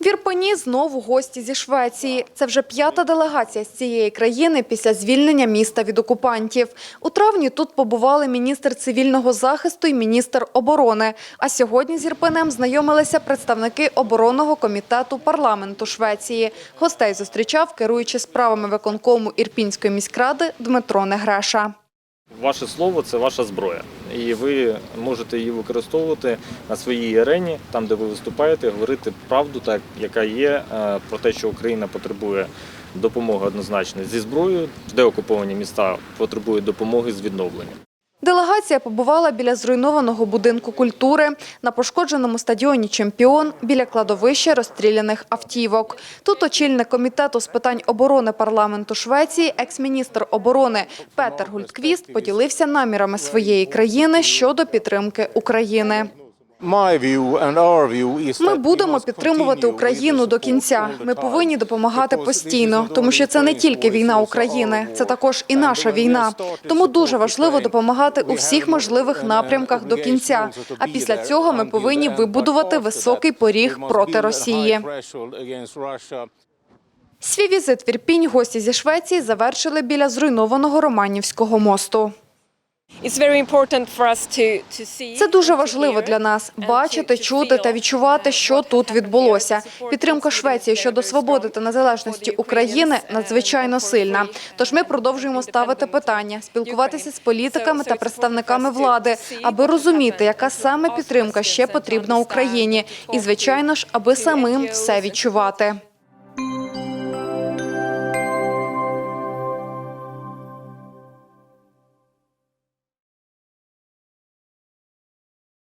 В Ірпені знову гості зі Швеції. Це вже п'ята делегація з цієї країни після звільнення міста від окупантів. У травні тут побували міністр цивільного захисту і міністр оборони. А сьогодні з Ірпенем знайомилися представники оборонного комітету парламенту Швеції. Гостей зустрічав керуючи справами виконкому Ірпінської міськради Дмитро Негреша. Ваше слово це ваша зброя, і ви можете її використовувати на своїй арені, там де ви виступаєте, говорити правду, так яка є, е, про те, що Україна потребує допомоги однозначно зі зброєю, де окуповані міста потребують допомоги з відновленням. Делегація побувала біля зруйнованого будинку культури, на пошкодженому стадіоні «Чемпіон», біля кладовища розстріляних автівок. Тут очільник комітету з питань оборони парламенту Швеції, екс-міністр оборони Петер Гультквіст поділився намірами своєї країни щодо підтримки України. Ми будемо підтримувати Україну до кінця. Ми повинні допомагати постійно, тому що це не тільки війна України, це також і наша війна. Тому дуже важливо допомагати у всіх можливих напрямках до кінця. А після цього ми повинні вибудувати високий поріг проти Росії. Свій візит в Ірпінь гості зі Швеції завершили біля зруйнованого Романівського мосту. Це дуже важливо для нас бачити, чути та відчувати, що тут відбулося. Підтримка Швеції щодо свободи та незалежності України надзвичайно сильна. Тож ми продовжуємо ставити питання, спілкуватися з політиками та представниками влади, аби розуміти, яка саме підтримка ще потрібна Україні, і звичайно ж, аби самим все відчувати.